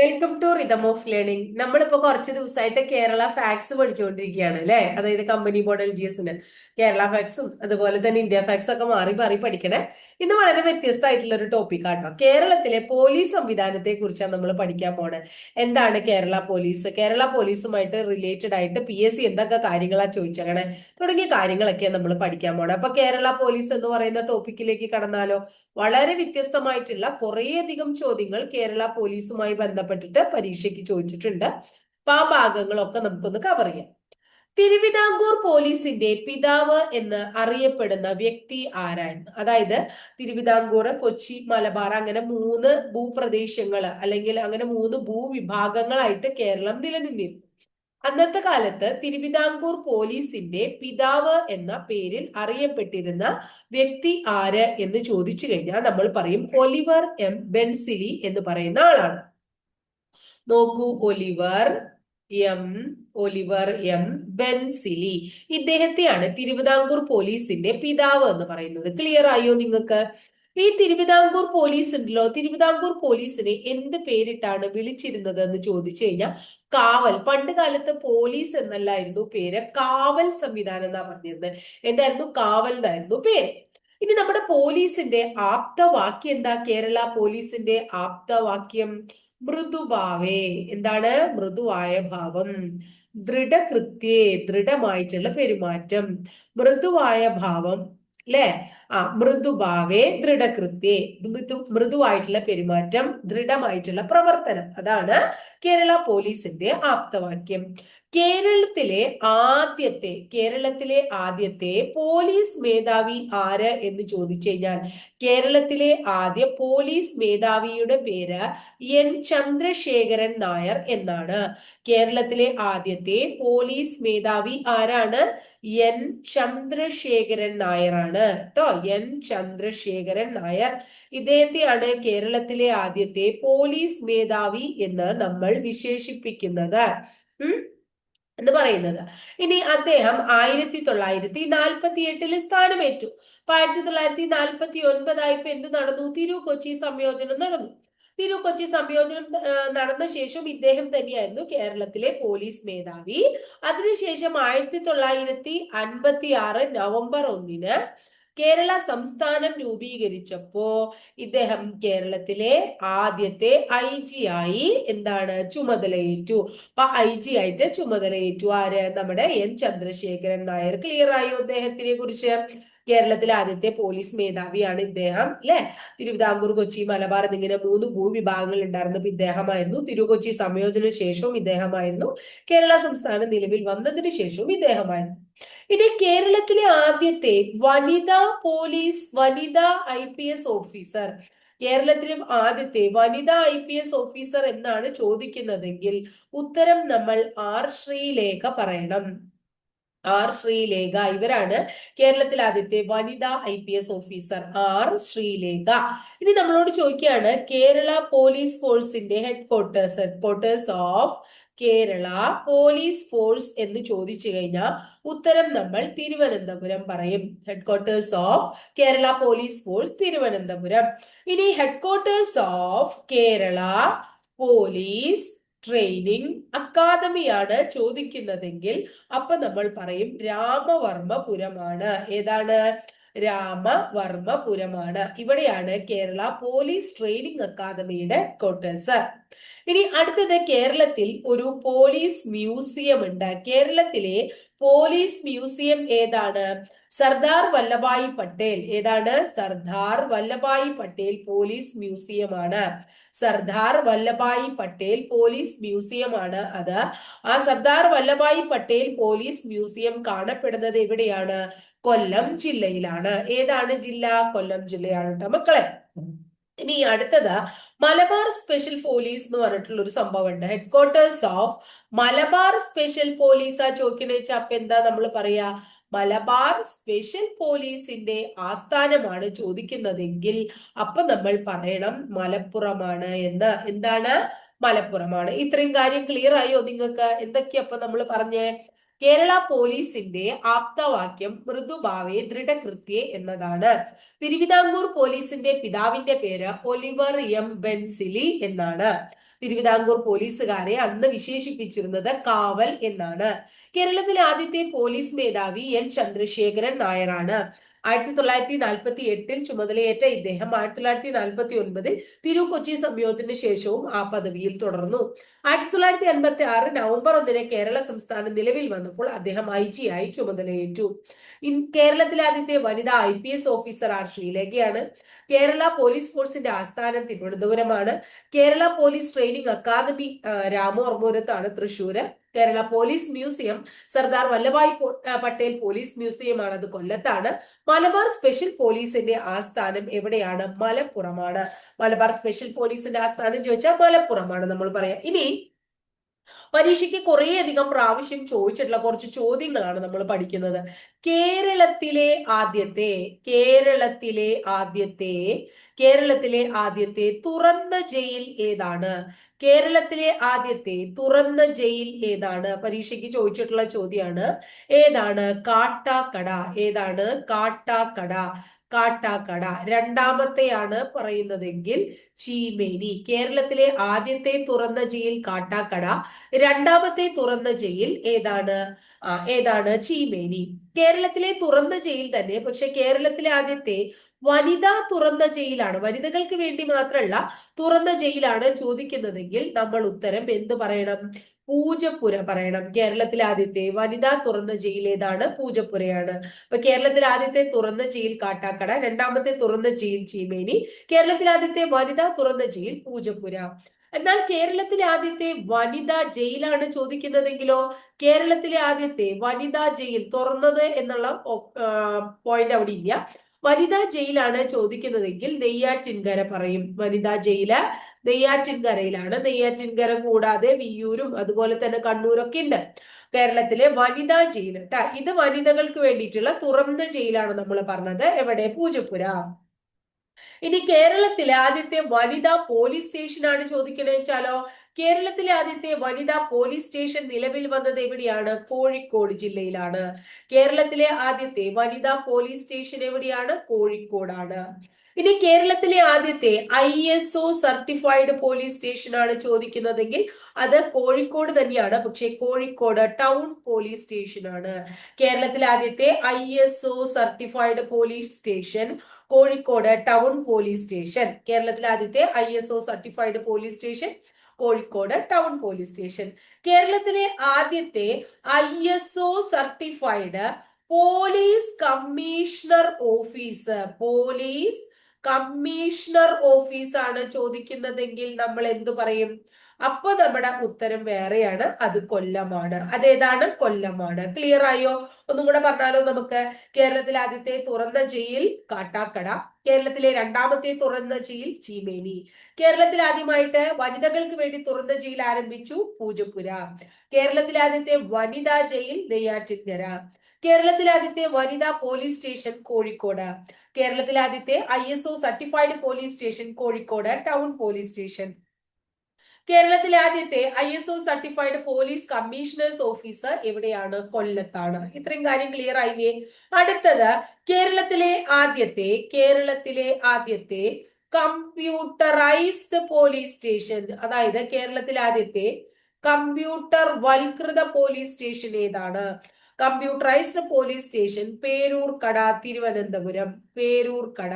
Welcome to rhythm of learning നമ്മളിപ്പോ കുറച്ച് ദിവസമായിട്ട് കേരള ഫാക്സ് പഠിച്ചുകൊണ്ടിരിക്കുകയാണ് അല്ലെ? അതായത് കമ്പനി ബോർഡ് എൽ ജി എസിന് കേരള ഫാക്സും അതുപോലെ തന്നെ ഇന്ത്യ ഫാക്സും ഒക്കെ മാറി മാറി പഠിക്കണേ. ഇന്ന് വളരെ വ്യത്യസ്തമായിട്ടുള്ള ഒരു ടോപ്പിക് ആട്ടോ കേരളത്തിലെ പോലീസ് സംവിധാനത്തെ കുറിച്ചാണ് നമ്മൾ പഠിക്കാൻ പോണേ. എന്താണ് കേരള പോലീസ് കേരള പോലീസുമായിട്ട് റിലേറ്റഡ് ആയിട്ട് പി എസ് സി എന്തൊക്കെ കാര്യങ്ങളാണ് ചോദിച്ചേക്കണേ? തുടങ്ങിയ കാര്യങ്ങളൊക്കെ നമ്മൾ പഠിക്കാൻ പോണേ. അപ്പൊ കേരള പോലീസ് എന്ന് പറയുന്ന ടോപ്പിക്കിലേക്ക് കടന്നാലോ? വളരെ വ്യത്യസ്തമായിട്ടുള്ള കുറേയധികം ചോദ്യങ്ങൾ കേരള പോലീസുമായി ബന്ധപ്പെട്ടിട്ട് പരീക്ഷയ്ക്ക് ചോദിച്ചിട്ടുണ്ട്. അപ്പൊ ആ ഭാഗങ്ങളൊക്കെ നമുക്കൊന്ന് കവർ ചെയ്യാം. തിരുവിതാംകൂർ പോലീസിന്റെ പിതാവ് എന്ന് അറിയപ്പെടുന്ന വ്യക്തി ആരാണ് അതായത് തിരുവിതാംകൂർ കൊച്ചി മലബാർ അങ്ങനെ മൂന്ന് ഭൂപ്രദേശങ്ങൾ അല്ലെങ്കിൽ അങ്ങനെ മൂന്ന് ഭൂവിഭാഗങ്ങളായിട്ട് കേരളം നിലനിന്നിരുന്നു. അന്നത്തെ കാലത്ത് തിരുവിതാംകൂർ പോലീസിന്റെ പിതാവ് എന്ന പേരിൽ അറിയപ്പെട്ടിരുന്ന വ്യക്തി ആര് എന്ന് ചോദിച്ചു കഴിഞ്ഞാൽ നമ്മൾ പറയും ഒലിവർ എം ബെൻസിലി എന്ന് പറയുന്ന ആളാണ്. നോക്കൂ Oliver M Oliver M Bensley. ഇദ്ദേഹത്തെയാണ് Thiruvithamkoor പോലീസിന്റെ പിതാവ് എന്ന് പറയുന്നത്. ക്ലിയർ ആയോ നിങ്ങൾക്ക്? ഈ തിരുവിതാംകൂർ പോലീസ് ഉണ്ടല്ലോ. തിരുവിതാംകൂർ പോലീസിനെ എന്ത് പേരിട്ടാണ് വിളിച്ചിരുന്നത് എന്ന് ചോദിച്ചു കഴിഞ്ഞാൽ കാവൽ. പണ്ട് കാലത്ത് പോലീസ് എന്നല്ലായിരുന്നു പേര് കാവൽ സംവിധാനം എന്നാ പറഞ്ഞിരുന്നത്. എന്തായിരുന്നു? കാവൽ എന്നായിരുന്നു പേര്. ഇനി നമ്മുടെ പോലീസിന്റെ ആപ്തവാക്യം എന്താ? കേരള പോലീസിന്റെ ആപ്തവാക്യം. മൃദുഭാവേ. എന്താണ്? മൃദുവായ ഭാവം. ദൃഢകൃത്യേ ദൃഢമായിട്ടുള്ള പെരുമാറ്റം. മൃദുവായ ഭാവം. അല്ലെ ആ മൃദുഭാവേ ദൃഢകൃത്യേ. മൃദു മൃദുവായിട്ടുള്ള പെരുമാറ്റം ദൃഢമായിട്ടുള്ള പ്രവർത്തനം. അതാണ് കേരള പോലീസിന്റെ ആപ്തവാക്യം. കേരളത്തിലെ ആദ്യത്തെ കേരളത്തിലെ ആദ്യത്തെ പോലീസ് മേധാവി ആര് എന്ന് ചോദിച്ചു കഴിഞ്ഞാൽ കേരളത്തിലെ ആദ്യ പോലീസ് മേധാവിയുടെ പേര് എൻ ചന്ദ്രശേഖരൻ നായർ എന്നാണ്. കേരളത്തിലെ ആദ്യത്തെ പോലീസ് മേധാവി ആരാണ്? എൻ ചന്ദ്രശേഖരൻ നായരാണ് കേട്ടോ എൻ. ചന്ദ്രശേഖരൻ നായർ. ഇദ്ദേഹത്തെയാണ് കേരളത്തിലെ ആദ്യത്തെ പോലീസ് മേധാവി എന്ന് നമ്മൾ വിശേഷിപ്പിക്കുന്നത്. എന്ന് പറയുന്നത്. ഇനി അദ്ദേഹം ആയിരത്തി തൊള്ളായിരത്തി നാൽപ്പത്തി എട്ടിൽ സ്ഥാനമേറ്റു. അപ്പൊ ആയിരത്തി തൊള്ളായിരത്തി നാൽപ്പത്തി ഒൻപതായപ്പോ എന്ത് നടന്നു? തിരു കൊച്ചി സംയോജനം നടന്നു. തിരു കൊച്ചി സംയോജനം നടന്ന ശേഷം ഇദ്ദേഹം തന്നെയായിരുന്നു കേരളത്തിലെ പോലീസ് മേധാവി. അതിനുശേഷം ആയിരത്തി തൊള്ളായിരത്തി അൻപത്തി ആറ് നവംബർ ഒന്നിന് കേരള സംസ്ഥാനം രൂപീകരിച്ചപ്പോ ഇദ്ദേഹം കേരളത്തിലെ ആദ്യത്തെ ഐ ജി ആയി എന്താണ് ചുമതലയേറ്റു. അപ്പൊ ഐ ജി ആയിട്ട് ചുമതലയേറ്റു ആര്? നമ്മുടെ എൻ. ചന്ദ്രശേഖരൻ നായർ. ക്ലിയർ ആയോ അദ്ദേഹത്തിനെ കുറിച്ച്? കേരളത്തിലെ ആദ്യത്തെ പോലീസ് മേധാവിയാണ് ഇദ്ദേഹം അല്ലെ? തിരുവിതാംകൂർ കൊച്ചി മലബാർ എന്നിങ്ങനെ മൂന്ന് ഭൂവിഭാഗങ്ങൾ ഉണ്ടായിരുന്നപ്പോൾ ഇദ്ദേഹമായിരുന്നു. തിരുകൊച്ചി സംയോജന ശേഷവും ഇദ്ദേഹമായിരുന്നു. കേരള സംസ്ഥാനം നിലവിൽ വന്നതിന് ശേഷവും ഇദ്ദേഹമായിരുന്നു. ഇനി കേരളത്തിലെ ആദ്യത്തെ വനിതാ പോലീസ് വനിതാ ഐ പി എസ് ഓഫീസർ കേരളത്തിലെ ആദ്യത്തെ വനിതാ ഐ പി എസ് ഓഫീസർ എന്നാണ് ചോദിക്കുന്നതെങ്കിൽ ഉത്തരം നമ്മൾ ആർ ശ്രീലേഖ പറയണം. ആർ ശ്രീലേഖ. ഇവരാണ് കേരളത്തിൽ ആദ്യത്തെ വനിതാ I P S officer R Sreelekha. ഇനി നമ്മളോട് ചോദിക്കുകയാണ് കേരള പോലീസ് ഫോഴ്സിന്റെ headquarters headquarters of Kerala police force എന്ന് ചോദിച്ചു കഴിഞ്ഞാൽ ഉത്തരം നമ്മൾ തിരുവനന്തപുരം പറയും. Headquarters of Kerala police force Thiruvananthapuram. ഇനി headquarters of Kerala police training അക്കാദമിയാണ് ചോദിക്കുന്നതെങ്കിൽ അപ്പൊ നമ്മൾ പറയും രാമവർമ്മപുരമാണ്. ഏതാണ്? രാമവർമ്മപുരമാണ്. ഇവിടെയാണ് കേരള പോലീസ് ട്രെയിനിങ് അക്കാദമിയുടെ ക്വാർട്ടേഴ്സ് ഇനി അടുത്തത് കേരളത്തിൽ ഒരു പോലീസ് മ്യൂസിയം ഉണ്ട്. കേരളത്തിലെ പോലീസ് മ്യൂസിയം ഏതാണ്? സർദാർ വല്ലഭായി പട്ടേൽ. ഏതാണ്? സർദാർ വല്ലഭായി പട്ടേൽ പോലീസ് മ്യൂസിയം ആണ്. സർദാർ വല്ലഭായി പട്ടേൽ പോലീസ് മ്യൂസിയം ആണ് അത്. ആ സർദാർ വല്ലഭായി പട്ടേൽ പോലീസ് മ്യൂസിയം കാണപ്പെടുന്നത് എവിടെയാണ്? കൊല്ലം ജില്ലയിലാണ്. ഏതാണ് ജില്ല? കൊല്ലം ജില്ലയാണ് കേട്ടോ മക്കളെ. ഇനി അടുത്തത് മലബാർ സ്പെഷ്യൽ പോലീസ് എന്ന് പറഞ്ഞിട്ടുള്ള ഒരു സംഭവം ഉണ്ട് headquarters of Malabar special police ആ ചോദിക്കണ വെച്ചാൽ അപ്പൊ എന്താ നമ്മൾ പറയാ? മലബാർ സ്പെഷ്യൽ പോലീസിന്റെ ആസ്ഥാനമാണ് ചോദിക്കുന്നതെങ്കിൽ അപ്പൊ നമ്മൾ പറയണം മലപ്പുറമാണ് എന്ന്. എന്താണ്? മലപ്പുറമാണ്. ഇത്രയും കാര്യം ക്ലിയർ ആയോ നിങ്ങൾക്ക്? എന്തൊക്കെയാ അപ്പൊ നമ്മൾ പറഞ്ഞേ? കേരള പോലീസിന്റെ ആപ്തവാക്യം മൃദുഭാവേ ദൃഢകൃത്യേ എന്നതാണ്. തിരുവിതാംകൂർ പോലീസിന്റെ പിതാവിന്റെ പേര് ഒലിവർ എം ബെൻസിലി എന്നാണ്. തിരുവിതാംകൂർ പോലീസുകാരെ അന്ന് വിശേഷിപ്പിച്ചിരുന്നത് കാവൽ എന്നാണ്. കേരളത്തിലെ ആദ്യത്തെ പോലീസ് മേധാവി എൻ ചന്ദ്രശേഖരൻ നായരാണ്. ആയിരത്തി തൊള്ളായിരത്തി നാൽപ്പത്തി എട്ടിൽ ചുമതലയേറ്റ ഇദ്ദേഹം ആയിരത്തി തൊള്ളായിരത്തി നാൽപ്പത്തി ഒൻപതിൽ തിരു കൊച്ചി സംയോഗത്തിന് ശേഷവും ആ പദവിയിൽ തുടർന്നു. ആയിരത്തി തൊള്ളായിരത്തി അൻപത്തി ആറ് നവംബർ ഒന്നിന് കേരള സംസ്ഥാനം നിലവിൽ വന്നപ്പോൾ അദ്ദേഹം ഐ ജി ആയി ചുമതലയേറ്റു. കേരളത്തിലെ ആദ്യത്തെ വനിതാ I P S officer R ശ്രീലേഖയാണ് Kerala police ഫോഴ്സിന്റെ ആസ്ഥാനം തിരുവനന്തപുരമാണ്. Kerala police training academy രാമവർമ്മപുരത്താണ് Thrissur Kerala police museum Sardar Vallabhbhai Patel police museum ആണ് അത് കൊല്ലത്താണ്. മലബാർ സ്പെഷ്യൽ പോലീസിന്റെ ആസ്ഥാനം എവിടെയാണ്? മലപ്പുറമാണ്. മലബാർ സ്പെഷ്യൽ പോലീസിന്റെ ആസ്ഥാനം ചോദിച്ചാൽ മലപ്പുറമാണ് നമ്മൾ പറയാം. ഇനി പരീക്ഷയ്ക്ക് കുറേയധികം പ്രാവശ്യം ചോദിച്ചിട്ടുള്ള കുറച്ച് ചോദ്യങ്ങളാണ് നമ്മൾ പഠിക്കുന്നത്. കേരളത്തിലെ ആദ്യത്തെ കേരളത്തിലെ ആദ്യത്തെ കേരളത്തിലെ ആദ്യത്തെ തുറന്ന ജയിൽ ഏതാണ്? കേരളത്തിലെ ആദ്യത്തെ തുറന്ന ജയിൽ ഏതാണ്? പരീക്ഷയ്ക്ക് ചോദിച്ചിട്ടുള്ള ചോദ്യമാണ് ഏതാണ്? കാട്ടാക്കട. ഏതാണ്? കാട്ടാക്കട. കാട്ടാക്കട. രണ്ടാമത്തെയാണ് പറയുന്നതെങ്കിൽ ചീമേനി. കേരളത്തിലെ ആദ്യത്തെ തുറന്ന ജയിൽ കാട്ടാക്കട. രണ്ടാമത്തെ തുറന്ന ജയിൽ ഏതാണ്? ഏതാണ്? ചീമേനി. കേരളത്തിലെ തുറന്ന ജയിൽ തന്നെ പക്ഷെ കേരളത്തിലെ ആദ്യത്തെ വനിതാ തുറന്ന ജയിലാണ്. വനിതകൾക്ക് വേണ്ടി മാത്രമല്ല തുറന്ന ജയിലാണ് ചോദിക്കുന്നതെങ്കിൽ നമ്മൾ ഉത്തരം എന്ത് പറയണം? പൂജപ്പുര പറയണം. കേരളത്തിലെ ആദ്യത്തെ വനിതാ തുറന്ന ജയിൽ ഏതാണ്? പൂജപ്പുരയാണ്. അപ്പൊ കേരളത്തിലെ ആദ്യത്തെ തുറന്ന ജയിൽ കാട്ടാക്കട രണ്ടാമത്തെ തുറന്ന ജയിൽ ചീമേനി കേരളത്തിലെ ആദ്യത്തെ വനിതാ തുറന്ന ജയിൽ പൂജപ്പുര. എന്നാൽ കേരളത്തിലെ ആദ്യത്തെ വനിതാ ജയിലാണ് ചോദിക്കുന്നതെങ്കിലോ? കേരളത്തിലെ ആദ്യത്തെ വനിതാ ജയിൽ തുറന്നത് എന്നുള്ള പോയിന്റ് അവിടെ ഇല്ല. വനിതാ ജയിലാണ് ചോദിക്കുന്നതെങ്കിൽ നെയ്യാറ്റിൻകര പറയും. വനിതാ ജയിൽ നെയ്യാറ്റിൻകരയിലാണ് നെയ്യാറ്റിൻകര കൂടാതെ വിയ്യൂരും അതുപോലെ തന്നെ കണ്ണൂരൊക്കെ ഉണ്ട് കേരളത്തിലെ വനിതാ ജയിൽ. കേട്ടാ ഇത് വനിതകൾക്ക് വേണ്ടിയിട്ടുള്ള തുറന്ന ജയിലാണ് നമ്മൾ പറഞ്ഞത്. എവിടെ? പൂജപ്പുര. ഇനി കേരളത്തിലെ ആദ്യത്തെ വനിതാ പോലീസ് സ്റ്റേഷനാണ് ചോദിക്കണേ വെച്ചാലോ? കേരളത്തിലെ ആദ്യത്തെ വനിതാ പോലീസ് സ്റ്റേഷൻ നിലവിൽ വന്നത് എവിടെയാണ്? കോഴിക്കോട് ജില്ലയിലാണ്. കേരളത്തിലെ ആദ്യത്തെ വനിതാ പോലീസ് സ്റ്റേഷൻ എവിടെയാണ്? കോഴിക്കോടാണ്. ഇനി കേരളത്തിലെ ആദ്യത്തെ I S O certified police station ആണ് ചോദിക്കുന്നതെങ്കിൽ അത് കോഴിക്കോട് തന്നെയാണ്. പക്ഷെ കോഴിക്കോട് ടൗൺ പോലീസ് സ്റ്റേഷൻ ആണ് കേരളത്തിലെ ആദ്യത്തെ I S O certified police station Kozhikode town police station. കേരളത്തിലെ ആദ്യത്തെ I S O certified police station Kozhikode town police station. കേരളത്തിലെ ആദ്യത്തെ I S O certified police commissioner office. Police commissioner ഓഫീസാണ് ചോദിക്കുന്നതെങ്കിൽ നമ്മൾ എന്തു പറയും? അപ്പൊ നമ്മുടെ ഉത്തരം വേറെയാണ്. അത് കൊല്ലമാണ്. അതേതാണ് കൊല്ലമാണ്. ക്ലിയർ ആയോ? ഒന്നും കൂടെ പറഞ്ഞാലോ നമുക്ക്? കേരളത്തിലെ ആദ്യത്തെ തുറന്ന ജയിൽ കാട്ടാക്കട കേരളത്തിലെ രണ്ടാമത്തെ തുറന്ന ജയിൽ ചീമേനി. കേരളത്തിൽ ആദ്യമായിട്ട് വനിതകൾക്ക് വേണ്ടി തുറന്ന ജയിൽ ആരംഭിച്ചു പൂജപ്പുര. കേരളത്തിലെ ആദ്യത്തെ വനിതാ ജയിൽ നെയ്യാറ്റിൻകര. കേരളത്തിലെ ആദ്യത്തെ വനിതാ പോലീസ് സ്റ്റേഷൻ കോഴിക്കോട്. കേരളത്തിലെ ആദ്യത്തെ I certified police station Kozhikode town police station. കേരളത്തിലെ ആദ്യത്തെ I S O certified police commissioners officer എവിടെയാണ്? കൊല്ലത്താണ്. ഇത്രയും കാര്യം ക്ലിയർ ആയില്ലേ? അടുത്തത് കേരളത്തിലെ ആദ്യത്തെ കേരളത്തിലെ ആദ്യത്തെ കമ്പ്യൂട്ടറൈസ്ഡ് പോലീസ് സ്റ്റേഷൻ അതായത് കേരളത്തിലെ ആദ്യത്തെ കമ്പ്യൂട്ടർ വൽകൃത പോലീസ് സ്റ്റേഷൻ ഏതാണ്? Computerised police station Peroorkada Thiruvananthapuram. Peroorkada.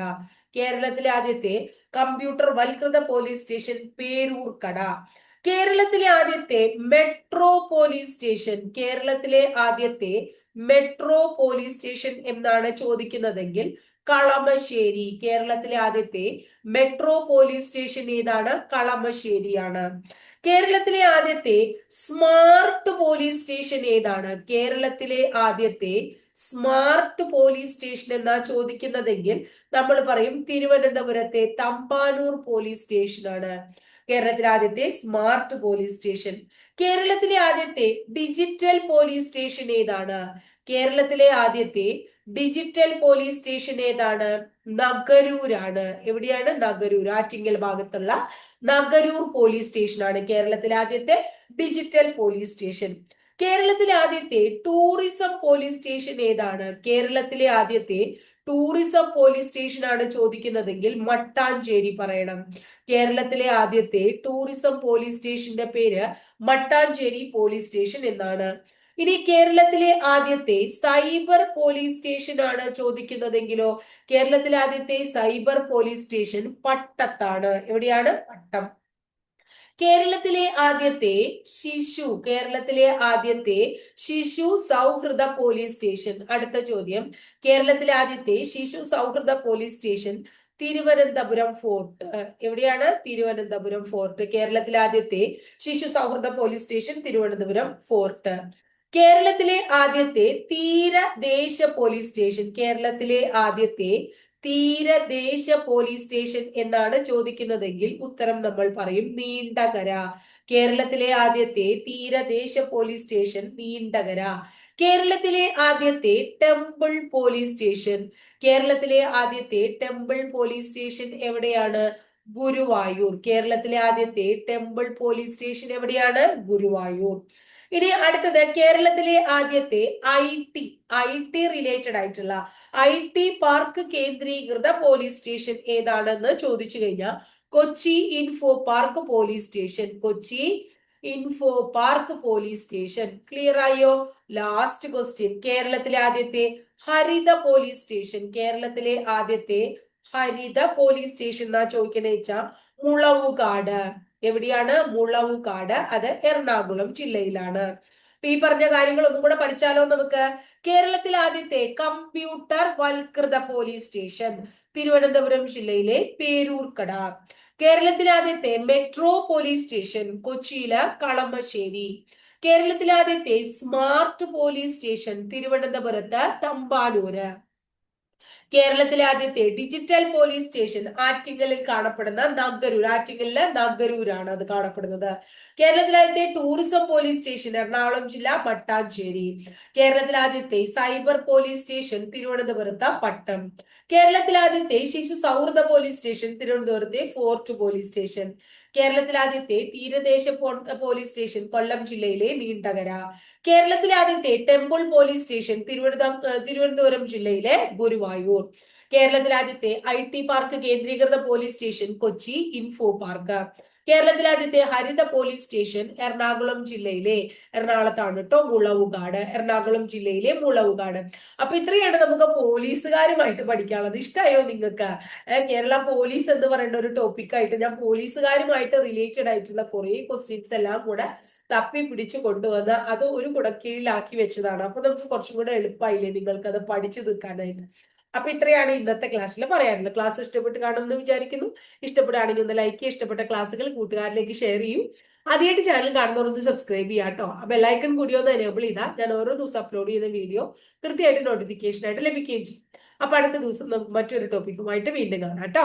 കേരളത്തിലെ ആദ്യത്തെ കമ്പ്യൂട്ടർ വൽകൃത പോലീസ് സ്റ്റേഷൻ പേരൂർ കട. കേരളത്തിലെ ആദ്യത്തെ മെട്രോ പോലീസ് സ്റ്റേഷൻ കേരളത്തിലെ ആദ്യത്തെ മെട്രോ പോലീസ് സ്റ്റേഷൻ എന്നാണ് ചോദിക്കുന്നതെങ്കിൽ കളമശ്ശേരി. കേരളത്തിലെ ആദ്യത്തെ മെട്രോ പോലീസ് സ്റ്റേഷൻ ഏതാണ്? കളമശ്ശേരിയാണ്. കേരളത്തിലെ ആദ്യത്തെ സ്മാർട്ട് പോലീസ് സ്റ്റേഷൻ ഏതാണ്? കേരളത്തിലെ ആദ്യത്തെ സ്മാർട്ട് പോലീസ് സ്റ്റേഷൻ എന്നാ ചോദിക്കുന്നതെങ്കിൽ നമ്മൾ പറയും തിരുവനന്തപുരത്തെ തമ്പാനൂർ പോലീസ് സ്റ്റേഷനാണ്. കേരളത്തിലെ ആദ്യത്തെ സ്മാർട്ട് പോലീസ് സ്റ്റേഷൻ കേരളത്തിലെ ആദ്യത്തെ ഡിജിറ്റൽ പോലീസ് സ്റ്റേഷൻ ഏതാണ്? കേരളത്തിലെ ആദ്യത്തെ ഡിജിറ്റൽ പോലീസ് സ്റ്റേഷൻ ഏതാണ്? നഗരൂരാണ്. എവിടെയാണ്? നഗരൂർ. ആറ്റിങ്ങൽ ഭാഗത്തുള്ള നഗരൂർ പോലീസ് സ്റ്റേഷനാണ് കേരളത്തിലെ ആദ്യത്തെ ഡിജിറ്റൽ പോലീസ് സ്റ്റേഷൻ കേരളത്തിലെ ആദ്യത്തെ ടൂറിസം പോലീസ് സ്റ്റേഷൻ ഏതാണ്? കേരളത്തിലെ ആദ്യത്തെ ടൂറിസം പോലീസ് സ്റ്റേഷൻ ആണ് ചോദിക്കുന്നതെങ്കിൽ മട്ടാഞ്ചേരി പറയണം. കേരളത്തിലെ ആദ്യത്തെ ടൂറിസം പോലീസ് സ്റ്റേഷന്റെ പേര് മട്ടാഞ്ചേരി പോലീസ് സ്റ്റേഷൻ എന്നാണ്. ഇനി കേരളത്തിലെ ആദ്യത്തെ സൈബർ പോലീസ് സ്റ്റേഷൻ ആണ് ചോദിക്കുന്നതെങ്കിലോ? കേരളത്തിലെ ആദ്യത്തെ സൈബർ പോലീസ് സ്റ്റേഷൻ പട്ടത്താണ്. എവിടെയാണ്? പട്ടം. കേരളത്തിലെ ആദ്യത്തെ ശിശു കേരളത്തിലെ ആദ്യത്തെ ശിശു സൗഹൃദ പോലീസ് സ്റ്റേഷൻ. അടുത്ത ചോദ്യം. കേരളത്തിലെ ആദ്യത്തെ ശിശു സൗഹൃദ പോലീസ് സ്റ്റേഷൻ തിരുവനന്തപുരം ഫോർട്ട്. എവിടെയാണ്? തിരുവനന്തപുരം ഫോർട്ട്. കേരളത്തിലെ ആദ്യത്തെ ശിശു സൗഹൃദ പോലീസ് സ്റ്റേഷൻ തിരുവനന്തപുരം ഫോർട്ട്. കേരളത്തിലെ ആദ്യത്തെ തീരദേശ പോലീസ് സ്റ്റേഷൻ. കേരളത്തിലെ ആദ്യത്തെ തീരദേശ പോലീസ് സ്റ്റേഷൻ എന്നാണ് ചോദിക്കുന്നതെങ്കിൽ ഉത്തരം നമ്മൾ പറയും നീണ്ടകര. കേരളത്തിലെ ആദ്യത്തെ തീരദേശ പോലീസ് സ്റ്റേഷൻ നീണ്ടകര. കേരളത്തിലെ ആദ്യത്തെ ടെമ്പിൾ പോലീസ് സ്റ്റേഷൻ കേരളത്തിലെ ആദ്യത്തെ ടെമ്പിൾ പോലീസ് സ്റ്റേഷൻ എവിടെയാണ്? ഗുരുവായൂർ. കേരളത്തിലെ ആദ്യത്തെ ടെമ്പിൾ പോലീസ് സ്റ്റേഷൻ എവിടെയാണ്? ഗുരുവായൂർ. ഇനി അടുത്തത് കേരളത്തിലെ ആദ്യത്തെ I T I T related ആയിട്ടുള്ള ഐ ടി പാർക്ക് കേന്ദ്രീകൃത പോലീസ് സ്റ്റേഷൻ ഏതാണെന്ന് ചോദിച്ചു കഴിഞ്ഞാൽ Kochi info park police station Kochi info park police station. Clear ആയോ? ലാസ്റ്റ് ക്വസ്റ്റ്യൻ കേരളത്തിലെ ആദ്യത്തെ ഹരിത പോലീസ് സ്റ്റേഷൻ കേരളത്തിലെ ആദ്യത്തെ ഹരിത പോലീസ് സ്റ്റേഷൻ എന്നാ ചോദിക്കണേ മുളവുകാട്. എവിടെയാണ്? മുളവുകാട്. അത് എറണാകുളം ജില്ലയിലാണ്. അപ്പൊ ഈ പറഞ്ഞ കാര്യങ്ങൾ ഒന്നും കൂടെ പഠിച്ചാലോ നമുക്ക്? കേരളത്തിൽ ആദ്യത്തെ കമ്പ്യൂട്ടർ വൽകൃത പോലീസ് സ്റ്റേഷൻ തിരുവനന്തപുരം ജില്ലയിലെ പേരൂർക്കട. കേരളത്തിലെ ആദ്യത്തെ മെട്രോ പോലീസ് സ്റ്റേഷൻ കൊച്ചിയിലെ കളമശ്ശേരി. കേരളത്തിലെ ആദ്യത്തെ സ്മാർട്ട് പോലീസ് സ്റ്റേഷൻ തിരുവനന്തപുരത്ത് തമ്പാനൂര്. കേരളത്തിലെ ആദ്യത്തെ ഡിജിറ്റൽ പോലീസ് സ്റ്റേഷൻ ആറ്റിങ്ങലിൽ കാണപ്പെടുന്ന നഗരൂർ. ആറ്റിങ്ങലിലെ നഗരൂരാണ് അത് കാണപ്പെടുന്നത്. കേരളത്തിലെ ആദ്യത്തെ ടൂറിസം പോലീസ് സ്റ്റേഷൻ എറണാകുളം ജില്ല മട്ടാഞ്ചേരി കേരളത്തിലെ ആദ്യത്തെ സൈബർ പോലീസ് സ്റ്റേഷൻ തിരുവനന്തപുരത്ത് പട്ടം. കേരളത്തിലെ ആദ്യത്തെ ശിശു സൗഹൃദ പോലീസ് സ്റ്റേഷൻ തിരുവനന്തപുരത്തെ ഫോർട്ട് പോലീസ് സ്റ്റേഷൻ കേരളത്തിലെ ആദ്യത്തെ തീരദേശ പോലീസ് സ്റ്റേഷൻ കൊല്ലം ജില്ലയിലെ നീണ്ടകര. കേരളത്തിലെ ആദ്യത്തെ temple police station Thiruvananthapuram Thiruvananthapuram ജില്ലയിലെ ഗുരുവായൂർ. കേരളത്തിലെ ആദ്യത്തെ ഐ ടി പാർക്ക് കേന്ദ്രീകൃത police station Kochi info park. കേരളത്തിലെ ആദ്യത്തെ ഹരിത പോലീസ് സ്റ്റേഷൻ എറണാകുളം ജില്ലയിലെ എറണാകുളത്താണ് കേട്ടോ മുളവുകാട് എറണാകുളം ജില്ലയിലെ മുളവുകാട്. അപ്പൊ ഇത്രയാണ് നമുക്ക് പോലീസുകാരുമായിട്ട് പഠിക്കാനുള്ളത്. ഇഷ്ടമായോ നിങ്ങൾക്ക്? കേരള പോലീസ് എന്ന് പറയുന്ന ഒരു ടോപ്പിക്കായിട്ട് ഞാൻ പോലീസുകാരുമായിട്ട് റിലേറ്റഡ് ആയിട്ടുള്ള കുറെ ക്വസ്റ്റ്യൻസ് എല്ലാം കൂടെ തപ്പി പിടിച്ചു കൊണ്ടുവന്ന് അത് ഒരു കുടക്കീഴിലാക്കി വെച്ചതാണ്. അപ്പൊ നമുക്ക് കുറച്ചും കൂടെ എളുപ്പമായില്ലേ നിങ്ങൾക്ക് അത് പഠിച്ചു നിൽക്കാനായിട്ട്? അപ്പൊ ഇത്രയാണ് ഇന്നത്തെ ക്ലാസ്സിൽ പറയാനുള്ളത്. ക്ലാസ് ഇഷ്ടപ്പെട്ട് കാണുമെന്ന് വിചാരിക്കുന്നു. ഇഷ്ടപ്പെടുകയാണെങ്കിൽ ഒന്ന് ലൈക്ക് ചെയ്യുക. ഇഷ്ടപ്പെട്ട ക്ലാസ്സുകൾ കൂട്ടുകാരിലേക്ക് ഷെയർ ചെയ്യും. ആദ്യമായിട്ട് ചാനൽ കാണുന്നവർ ഒന്ന് സബ്സ്ക്രൈബ് ചെയ്യാം കേട്ടോ. ബെല്ലൈക്കൺ കൂടി ഒന്ന് എനേബിൾ ചെയ്താൽ ഞാൻ ഓരോ ദിവസം അപ്ലോഡ് ചെയ്യുന്ന വീഡിയോ കൃത്യമായിട്ട് നോട്ടിഫിക്കേഷൻ ആയിട്ട് ലഭിക്കുകയും ചെയ്യും. അപ്പൊ അടുത്ത ദിവസം നമുക്ക് മറ്റൊരു ടോപ്പിക്കുമായിട്ട് വീണ്ടും കാണാം കേട്ടോ.